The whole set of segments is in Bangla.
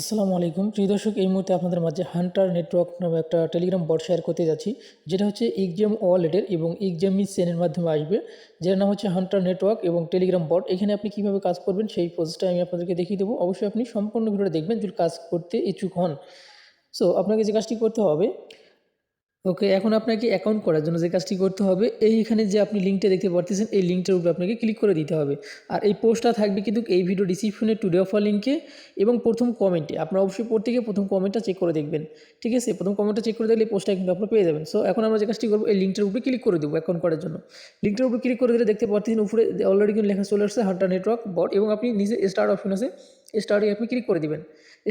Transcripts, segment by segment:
আসসালামু আলাইকুম। প্রিয় দর্শক, এই মুহূর্তে আপনাদের মাঝে হান্টার নেটওয়ার্ক নামে একটা টেলিগ্রাম বট শেয়ার করতে যাচ্ছি, যেটা হচ্ছে এক্সাম ওয়ালেটের এবং ইগজেম সেনের মাধ্যমে আসবে, যার নাম হচ্ছে হান্টার নেটওয়ার্ক এবং টেলিগ্রাম বট এখানে আপনি কীভাবে কাজ করবেন, সেই প্রসেসটা আমি আপনাদেরকে দেখিয়ে দেবো। অবশ্যই আপনি সম্পূর্ণ ভিডিওটা দেখবেন, যদি কাজ করতে ইচ্ছুক হন। সো আপনাকে যে কাজটি করতে হবে ওকে, এখন আপনাকে অ্যাকাউন্ট করার জন্য যে কাজটি করতে হবে, এইখানে যে আপনি লিঙ্কটা দেখতে পারতেছেন, এই লিঙ্কটার উপরে আপনাকে ক্লিক করে দিতে হবে। আর এই পোস্টটা থাকবে কিন্তু এই ভিডিও ডিসক্রিপশনে টুডে অফার লিঙ্কে এবং প্রথম কমেন্টে আপনার অবশ্যই গিয়ে প্রথম কমেন্টটা চেক করে দেখবেন, ঠিক আছে? প্রথম কমেন্টটা চেক করে দেখলে এই পোস্টটা কিন্তু আপনার পেয়ে যাবেন। সো এখন আমরা যে কাজটি করব, এই লিঙ্কটার উপরে ক্লিক করে দেবো অ্যাকাউন্ট করার জন্য। লিঙ্কটার উপরে ক্লিক করে দিলে দেখতে পাচ্ছেন উপরে অলরেডি কিন্তু লেখা চলে আসছে হান্টার নেটওয়ার্ক বট এবং আপনি নিজে স্টার্ট অপশন আছে স্টার্টে আপনি ক্লিক করে দেবেন।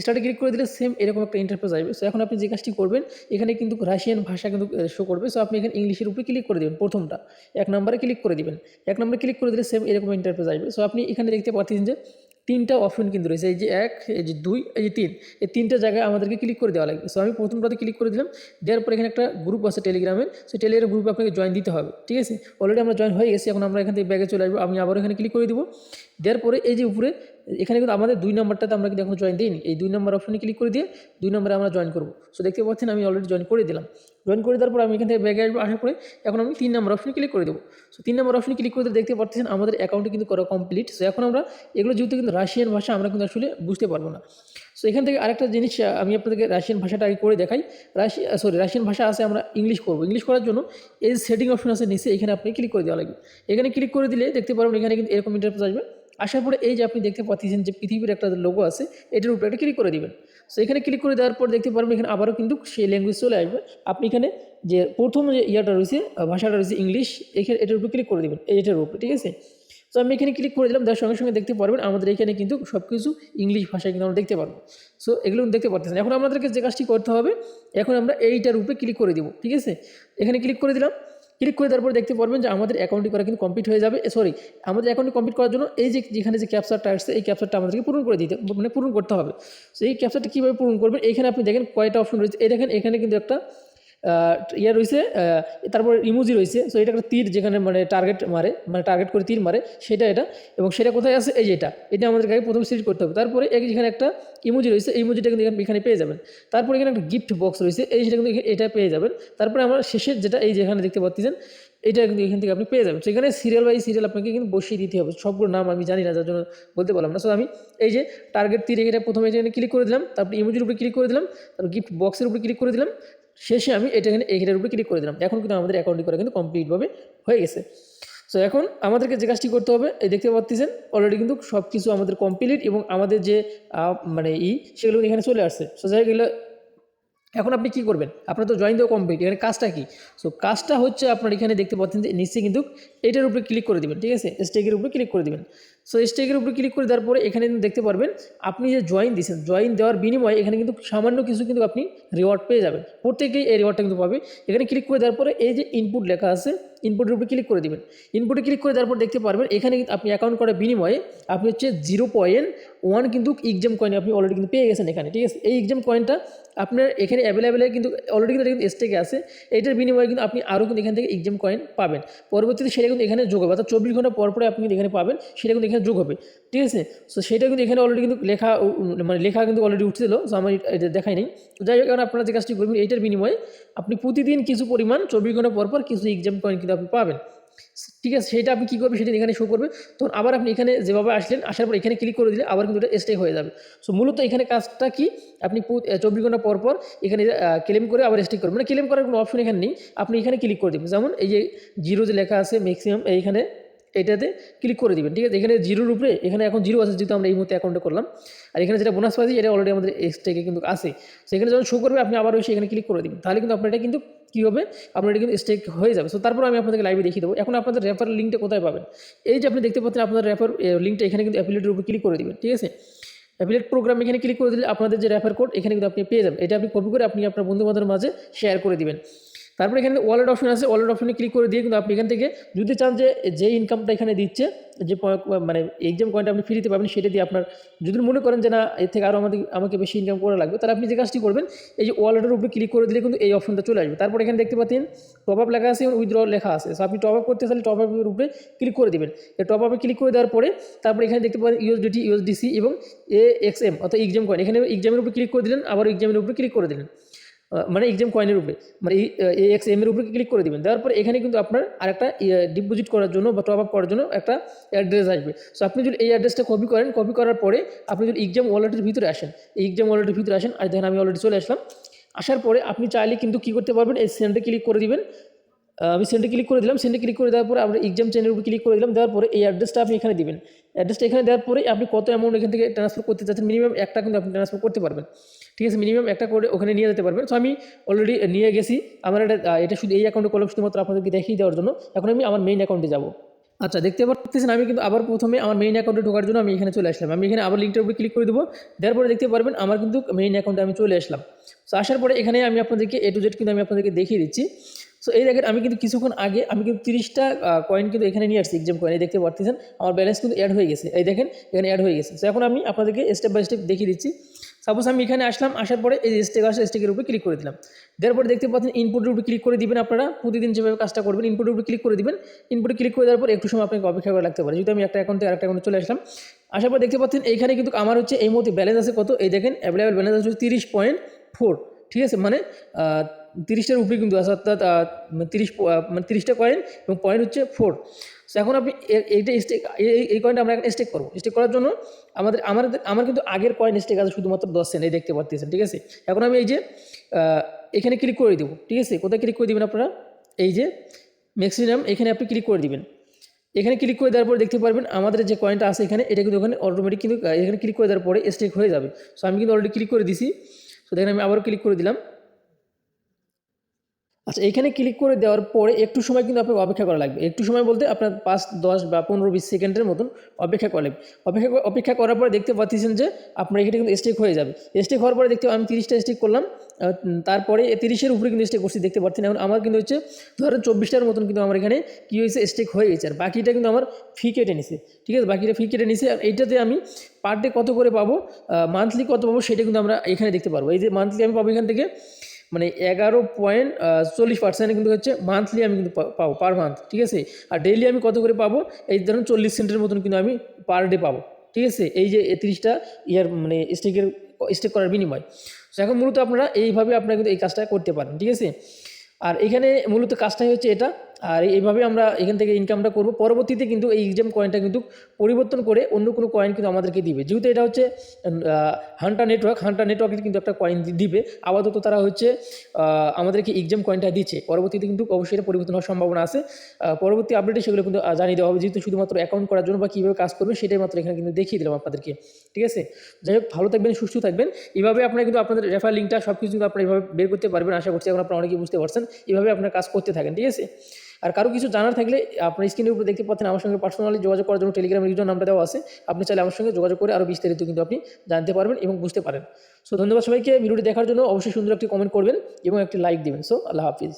স্টার্টে ক্লিক করে দিলে সেম এরকম একটা ইন্টারফেস আসবে। সো এখন আপনি যে কাজটি করবেন, এখানে কিন্তু রাশিয়ান ভাষা কিন্তু শো করবে। সো আপনি এখানে ইংলিশের উপরে ক্লিক করে দেবেন প্রথমটা। এক নম্বরে ক্লিক করে দিবেন। এক নম্বরে ক্লিক করে দিলে সেম এরকম ইন্টারফেস আসবে। সো আপনি এখানে দেখতে পাচ্ছেন যে তিনটা অপশন কিন্তু রয়েছে। এই যে এক, এই যে দুই, এই যে তিন, এই তিনটা জায়গায় আমাদেরকে ক্লিক করে দেওয়া লাগবে। সো আমি প্রথমটাতে ক্লিক করে দিলাম। দেওয়ার পর এখানে একটা গ্রুপ আছে টেলিগ্রামের সেই টেলিগ্রাম গ্রুপে আপনাকে জয়েন দিতে হবে। ঠিক আছে? অলরেডি আমরা জয়েন হয়ে গেছি। এখন আমরা এখান থেকে ব্যাগে চলে আসব। আমি আবার এখানে ক্লিক করে দেবো। দেওয়ার পরে এই যে উপরে এখানে কিন্তু আমাদের দুই নম্বরটাতে আমরা কিন্তু এখন জয়েন দিইনি। এই দুই নম্বর অপশনে ক্লিক করে দিয়ে দুই নম্বরে আমরা জয়েন করব। সো দেখতে পাচ্ছেন আমি অলরেডি জয়েন করে দিলাম। জয়েন করে দেওয়ার পর আমি এখান থেকে ব্যাগে আসব আসার পরে এখন আমি তিন নম্বর অপশনে ক্লিক করে দেবো। সো তিন নম্বর অপশনে ক্লিক করে দিলে দেখতে পাচ্ছেন আমাদের অ্যাকাউন্টে কিন্তু করা কমপ্লিট সো এখন আমরা এগুলো যেহেতু কিন্তু রাশিয়ান ভাষা, আমরা কিন্তু আসলে বুঝতে পারব না। সো এখান থেকে আরেকটা জিনিস আমি আপনাদেরকে রাশিয়ান ভাষাটা আগে করে দেখাই। রাশিয়া সরি রাশিয়ান ভাষা আছে আমরা ইংলিশ করব। ইংলিশ করার জন্য এই সেটিং অপশন আছে নিচে, এখানে আপনি ক্লিক করে দেওয়া লাগবে। এখানে ক্লিক করে দিলে দেখতে পারবেন এখানে কিন্তু এরকম ইন্টারফেস আসবে। আসার পরে এই যে আপনি দেখতে পাচ্ছেন যে পৃথিবীর একটা লোগো আছে, এটার উপরে একটা ক্লিক করে দিবেন। সো এখানে ক্লিক করে দেওয়ার পর দেখতে পারবেন এখানে আবারও কিন্তু সেই ল্যাঙ্গুয়েজ চলে আসবে। আপনি এখানে যে প্রথম যে ইয়াটা রয়েছে ভাষাটা রয়েছে ইংলিশ এখানে এটার উপরে ক্লিক করে দিবেন এটার উপরে, ঠিক আছে? তো আমি এখানে ক্লিক করে দিলাম তার সঙ্গে সঙ্গে দেখতে পারবেন আমাদের এখানে কিন্তু সব কিছু ইংলিশ ভাষায় কিন্তু আমরা দেখতে পারব। সো এগুলো দেখতে পারতেছেন। এখন আমাদেরকে যে কাজটি করতে হবে, এখন আমরা এইটার উপরে ক্লিক করে দেবো, ঠিক আছে? এখানে ক্লিক করে দিলাম। ক্লিক করে তারপর দেখতে পারবেন যে আমাদের অ্যাকাউন্টটি করা কিন্তু কমপ্লিট হয়ে যাবে। সরি আমাদের অ্যাকাউন্টটি কমপ্লিট করার জন্য এই যে যেখানে যে ক্যাপচারটা আসছে, এই ক্যাপচারটা আমাদেরকে পূরণ করে দিতে মানে পূরণ করতে হবে। সো এই ক্যাপচারটা কীভাবে পূরণ করবেন? এখানে আপনি দেখেন কয়টা অপশন রয়েছে। এই দেখেন এখানে কিন্তু একটা ইয়ে রয়েছে তারপর ইমোজি রয়েছে সো এটা একটা তীর যেখানে মানে টার্গেট মারে মানে টার্গেট করে তীর মারে, সেটা এটা, এবং সেটা কোথায় আছে? এই যে এটা আমাদের আগে প্রথম সিলেক্ট করতে হবে, তারপরে এই যেখানে একটা ইমোজি রয়েছে, এই ইমোজিটা কিন্তু এখানে- এখানে পেয়ে যাবেন। তারপরে এখানে একটা গিফট বক্স রয়েছে, এই সেটা কিন্তু এখানে- এটা পেয়ে যাবেন। তারপরে আমরা শেষের যেটা, এই যেখানে দেখতে পাচ্ছেন, এটা কিন্তু এখান থেকে আপনি পেয়ে যাবেন। সেখানে সিরিয়াল বাই সিরিয়াল আপনাকে কিন্তু বসিয়ে দিতে হবে, সবগুলো নাম আমি জানি না, যার জন্য বলতে পারলাম না। সো আমি এই যে টার্গেট তীর এটা প্রথমে এখানে ক্লিক করে দিলাম, তারপরে ইমোজির উপরে ক্লিক করে দিলাম, তারপর গিফট বক্সের উপরে ক্লিক করে দিলাম শেষে আমি এটা এখানে এইটার উপরে ক্লিক করে দিলাম। এখন কিন্তু আমাদের অ্যাকাউন্টটি করা কিন্তু কমপ্লিটভাবে হয়ে গেছে। সো এখন আমাদেরকে যে কাজটি করতে হবে, এই দেখতে পাচ্ছেন অলরেডি কিন্তু সব কিছু আমাদের কমপ্লিট এবং আমাদের যে মানে ই, সেগুলো এখানে চলে আসছে। সো যাই এগুলো এখন আপনি কি করবেন? আপনার তো জয়েন দেওয়া কমপ্লিট এখানে কাজটা কি? সো কাজটা হচ্ছে আপনার এখানে দেখতে পাচ্ছেন যে, নিচে কিন্তু এটার উপরে ক্লিক করে দিবেন, ঠিক আছে? স্টেকের উপরে ক্লিক করে দিবেন। সো স্টেকের উপরে ক্লিক করে দেওয়ার পরে এখানে কিন্তু দেখতে পারবেন, আপনি যে জয়েন দিয়েছেন জয়েন দেওয়ার বিনিময়ে এখানে কিন্তু সামান্য কিছু কিন্তু আপনি রিওয়ার্ড পেয়ে যাবেন। প্রত্যেকেই এই রিওয়ার্ডটা কিন্তু পাবে। এখানে ক্লিক করে দেওয়ার পরে এই যে ইনপুট লেখা আছে ইনপুটের উপরে ক্লিক করে দিবেন। ইনপুটে ক্লিক করে দেওয়ার পর দেখতে পারবেন, এখানে কিন্তু আপনি অ্যাকাউন্ট করার বিনিময়ে আপনি হচ্ছে জিরো পয়েন্ট ওয়ান কিন্তু এক্সাম কয়েন আপনি অলরেডি কিন্তু পেয়ে গেছেন এখানে, ঠিক আছে? এই এক্সাম কয়েনটা আপনার এখানে অ্যাভেলেবেল কিন্তু অলরেডি কিন্তু কিন্তু স্টেকে আছে। এইটার বিনিময়ে কিন্তু আপনি আরও কিন্তু এখান থেকে এক্সাম কয়েন পাবেন। পরবর্তীতে সেটা কিন্তু এখানে যোগ হবে। অর্থাৎ চব্বিশ ঘণ্টা পর পরে আপনি কিন্তু এখানে পাবেন, সেটা কিন্তু এখানে যোগ হবে, ঠিক আছে? সো সেটা কিন্তু এখানে অলরেডি কিন্তু লেখা মানে লেখা কিন্তু অলরেডি উঠছিল সো আমার এটা- দেখাই নেই। যাই হোক আপনারা যে কাজটি করবেন, এইটার বিনিময়ে আপনি প্রতিদিন কিছু পরিমাণ চব্বিশ ঘণ্টা পর পর কিছু এক্সাম কয়েন কিন্তু আপনি পাবেন। ঠিক আছে, সেটা আপনি কী করবেন, সেটা এখানে শো করবে। তখন আবার আপনি এখানে যেভাবে আসলেন, আসার পর এখানে ক্লিক করে দিলে আবার কিন্তু এটা স্টে হয়ে যাবে। সো মূলত এখানে কাজটা কি? আপনি চব্বিশ ঘণ্টা পর পর এখানে ক্লেম করে আবার স্টে করবেন। মানে ক্লেম করার কোনো অপশন এখানে নেই, আপনি এখানে ক্লিক করে দেবেন। যেমন এই যে জিরো যে লেখা আছে ম্যাক্সিমাম এইখানে এটাতে ক্লিক করে দিবেন, ঠিক আছে? এখানে জিরোর উপরে, এখানে এখন জিরো আছে যেহেতু আমরা এই মুহূর্তে অ্যাকাউন্টে করলাম। আর এখানে যেটা বোনাস পাচ্ছি এটা অলরেডি আমাদের এক্সট্রাকে কিন্তু আছে। সেখানে যখন শো করবে, আপনি আবার এসে এখানে ক্লিক করে দিবেন। তাহলে কিন্তু আপনার এটা কিন্তু কী হবে? আপনার এটা কিন্তু স্টেক হয়ে যাবে। সো তারপর আমি আপনাদেরকে লাইভে দেখিয়ে দেবো। এখন আপনাদের রেফার লিঙ্কটা কোথায় পাবেন? এই যে আপনি দেখতে পাচ্ছেন, আপনাদের রেফার লিঙ্কটা এখানে কিন্তু অ্যাপিলেটের উপর ক্লিক করে দিবেন, ঠিক আছে? অ্যাপিলেট প্রোগ্রাম এখানে ক্লিক করে দিলে আপনাদের যে রেফার কোড এখানে কিন্তু আপনি পেয়ে যাবেন। এটা আপনি কপি করে আপনি আপনার বন্ধু বান্ধবের মাঝে শেয়ার করে দিবেন। তারপরে এখানে ওয়ালেট অপশন আছে ওয়ালেট অপশনে ক্লিক করে দিয়ে কিন্তু আপনি এখান থেকে যদি চান যে যে ইনকামটা এখানে দিচ্ছে, যে মানে এক্সাম কয়েনটা আপনি ফ্রিতে পাবেন সেটা দিয়ে আপনার, যদি মনে করেন যে না, এর থেকে আরও আমাদের, আমাকে বেশি ইনকাম করা লাগবে, তাহলে আপনি যে কাজটি করবেন, এই যে ওয়ালেটের উপরে ক্লিক করে দিলে কিন্তু এই অপশনটা চলে আসবে। তারপর এখানে দেখতে পাচ্ছেন টপ আপ লেখা আছে, এবং উইথড্র লেখা আছে। সো আপনি টপ আপ করতে চাইলে টপ আপের উপরে ক্লিক করে দিবেন। এই টপ আপে ক্লিক করে দেওয়ার পরে, তারপর এখানে দেখতে পাবেন ইউএসডিটি ইউএসডিসি এবং এ এক্স এম অর্থাৎ এক্সাম কয়েন এখানে এক্সামের উপরে ক্লিক করে দিলেন, আবার এক্সামের উপরে ক্লিক করে দিলেন। মানে এক্সাম কয়েনের উপরে। মানে এই এক্স এম এর উপরে ক্লিক করে দেবেন। দেওয়ার পর এখানে কিন্তু আপনার আরেকটা ডিপোজিট করার জন্য বা টপ আপ করার জন্য একটা অ্যাড্রেস আসবে। সো আপনি যদি এই অ্যাড্রেসটা কপি করেন কপি করার পরে আপনি যদি এক্সাম ওয়ালেটের ভিতরে আসেন, এই এক্সাম ওয়ালেটের ভিতরে আসেন, আর দেখেন আমি অলরেডি চলে আসলাম। আসার পরে আপনি চাইলে কিন্তু কী করতে পারবেন, এই সেন্ডে ক্লিক করে দিবেন। আমি সেন্ডে ক্লিক করে দিলাম। সেন্ডে ক্লিক করে দেওয়ার পরে আমরা এক্সাম চেনের উপর ক্লিক করে দিলাম। দেওয়ার পরে এই অ্যাড্রেসটা আপনি এখানে দিবেন। অ্যাড্রেসটা এখানে দেওয়ার পরে আপনি কত অ্যামাউন্ট এখান থেকে ট্রান্সফার করতে চাচ্ছেন মিনিমাম একটা কিন্তু আপনি ট্রান্সফার করতে পারবেন। ঠিক আছে? মিনিমাম একটা করে ওখানে নিয়ে যেতে পারবেন। সো আমি অলরেডি নিয়ে গেছি। আমার এটা এটা শুধু এই অ্যাকাউন্টে করলাম শুধুমাত্র আপনাদেরকে দেখিয়ে দেওয়ার জন্য। এখন আমি আমার মেইন অ্যাকাউন্টে যাব। আচ্ছা দেখতে পাচ্ছেন আমি কিন্তু আবার প্রথমে আমার মেইন অ্যাকাউন্টে ঢোকার জন্য আমি এখানে চলে আসলাম। আমি এখানে আবার লিঙ্কটার উপরে ক্লিক করে দেবো। দেওয়ার পরে দেখতে পারবেন আমার কিন্তু মেইন অ্যাকাউন্টে আমি চলে আসলাম। সো আসার পরে এখানে আমি আপনাদেরকে এ টু জেড কিন্তু আমি আপনাদেরকে দেখিয়ে দিচ্ছি। সো এই দেখেন আমি কিন্তু কিছুক্ষণ আগে, আমি কিন্তু তিরিশটা কয়েন কিন্তু এখানে নিয়ে আসছি এক্সাম কয়েন এই দেখতে পারতেছেন? আমার ব্যালেন্স কিন্তু অ্যাড হয়ে গেছে। এই দেখেন, এখানে অ্যাড হয়ে গেছে। সো এখন আমি আপনাদেরকে স্টেপ বাই স্টেপ দেখিয়ে দিচ্ছি। সাপোজ আমি এখানে আসলাম, আসার পরে এই স্টেক আসে স্টেকের উপরে ক্লিক করে দিলাম। দেওয়ার পরে দেখতে পাচ্ছেন ইনপুটের উপরে ক্লিক করে দিবেন আপনারা। প্রতিদিন যেভাবে কাজটা করবেন ইনপুটের উপরে ক্লিক করে দিবেন। ইনপুটে ক্লিক করে দেওয়ার পর একটু সময় আপনাকে অপেক্ষা করে লাগতে পারে। যদি আমি একটা অ্যাকাউন্টে আরেকটা অ্যাকাউন্টে চলে আসলাম। আসার পর দেখতে পাচ্ছেন এইখানে কিন্তু আমার হচ্ছে এই মুহূর্তে ব্যালেন্স আছে কত? এই দেখেন অ্যাভেলেবেল ব্যালেন্স আছে তিরিশ পয়েন্ট ফোর ঠিক আছে? মানে তিরিশটার উপরে কিন্তু আছে অর্থাৎ মানে তিরিশ মানে তিরিশটা কয়েন এবং পয়েন্ট হচ্ছে ফোর সো এখন আপনি এইটা স্টেক এই কয়েনটা আমরা এখন স্টেক করব। স্টেক করার জন্য আমাদের, আমার আমার কিন্তু আগের কয়েন স্টেক আছে শুধুমাত্র দশ সেন্ট এই দেখতে পাচ্ছেন ঠিক আছে? এখন আমি এই যে এখানে ক্লিক করে দেবো, ঠিক আছে? কোথায় ক্লিক করে দেবেন আপনারা? এই যে ম্যাক্সিমাম এখানে আপনি ক্লিক করে দিবেন। এখানে ক্লিক করে দেওয়ার পরে দেখতে পারবেন আমাদের যে কয়েনটা আছে এখানে, এটা কিন্তু ওখানে অটোমেটিক কিন্তু এখানে ক্লিক করে দেওয়ার পরে স্টেক হয়ে যাবে। সো আমি কিন্তু অলরেডি ক্লিক করে দিছি। সো দেখেন আমি আবারও ক্লিক করে দিলাম। আচ্ছা এখানে ক্লিক করে দেওয়ার পরে একটু সময় কিন্তু আপনাকে অপেক্ষা করা লাগবে। একটু সময় বলতে আপনার পাঁচ, দশ বা পনেরো, বিশ সেকেন্ডের মতন অপেক্ষা করা লাগবে। অপেক্ষা অপেক্ষা করার পরে দেখতে পাচ্ছেন যে আপনার এখানে কিন্তু স্টেক হয়ে যাবে। স্টেক হওয়ার পরে দেখতে আমি তিরিশটা স্টেক করলাম। তারপরে তিরিশের উপরে কিন্তু স্টেক করছি, দেখতে পাচ্ছেন। এখন আমার কিন্তু হচ্ছে, ধরেন চব্বিশটার মতন কিন্তু আমার এখানে কী হয়েছে স্টেক হয়ে গেছে। আর বাকিটা কিন্তু আমার ফি কেটে নিছে। ঠিক আছে? বাকিটা ফি কেটে নিছে। আর এইটাতে আমি পার ডে কত করে পাবো? মান্থলি কত পাবো? সেটা কিন্তু আমরা এখানে দেখতে পারব। এই যে মান্থলি আমি পাবো এখান থেকে মানে এগারো পয়েন্ট চল্লিশ পার্সেন্ট কিন্তু হচ্ছে মান্থলি আমি কিন্তু পাবো পার মান্থ ঠিক আছে? আর ডেইলি আমি কত করে পাবো? এই ধরুন চল্লিশ সেন্টের মতন কিন্তু আমি পার ডে পাবো, ঠিক আছে? এই যে তিরিশটা ইয়ার মানে স্টেকের স্টেক করার বিনিময়। তো এখন মূলত আপনারা এইভাবে আপনারা কিন্তু এই কাজটা করতে পারেন, ঠিক আছে? আর এখানে মূলত কাজটাই হচ্ছে এটা আর এইভাবে আমরা এখান থেকে ইনকামটা করব। পরবর্তীতে কিন্তু এই এক্সাম কয়েনটা কিন্তু পরিবর্তন করে অন্য কোনো কয়েন কিন্তু আমাদেরকে দিবে। যেহেতু এটা হচ্ছে হান্টা নেটওয়ার্ক হান্টা নেটওয়ার্কের কিন্তু একটা কয়েন দিবে। আপাতত তারা হচ্ছে আমাদেরকে এক্সাম কয়েনটা দিচ্ছে। পরবর্তীতে কিন্তু অবশ্যই এটা পরিবর্তন হওয়ার সম্ভাবনা আছে। পরবর্তী আপডেটে সেগুলো কিন্তু জানিয়ে দেওয়া হবে। যেহেতু শুধুমাত্র অ্যাকাউন্ট করার জন্য বা কীভাবে কাজ করবে সেটাই মাত্র এখানে কিন্তু দেখিয়ে দিলাম আপনাদেরকে। ঠিক আছে? যাই হোক, ভালো থাকবেন, সুস্থ থাকবেন। এইভাবে আপনারা কিন্তু আপনাদের রেফার লিঙ্কটা সব কিছু কিন্তু আপনারা এইভাবে বের করতে পারবেন। আশা করছি এখন আপনারা অনেকেই বুঝতে পারছেন। এইভাবে আপনার কাজ করতে থাকেন। ঠিক আছে? আর কারও কিছু জানার থাকলে আপনার স্ক্রিনের উপরে দেখতে পাচ্ছেন আমার সঙ্গে পার্সোনালি যোগাযোগ করার জন্য টেলিগ্রামের ইউজার নামটা দেওয়া আছে। আপনি চাইলে আমার সঙ্গে যোগাযোগ করে আরও বিস্তারিত কিন্তু আপনি জানতে পারবেন এবং বুঝতে পারেন। সো ধন্যবাদ সবাইকে, ভিডিওটি দেখার জন্য অবশ্যই সুন্দর একটি কমেন্ট করবেন এবং একটি লাইক দেবেন। সো আল্লাহ হাফিজ।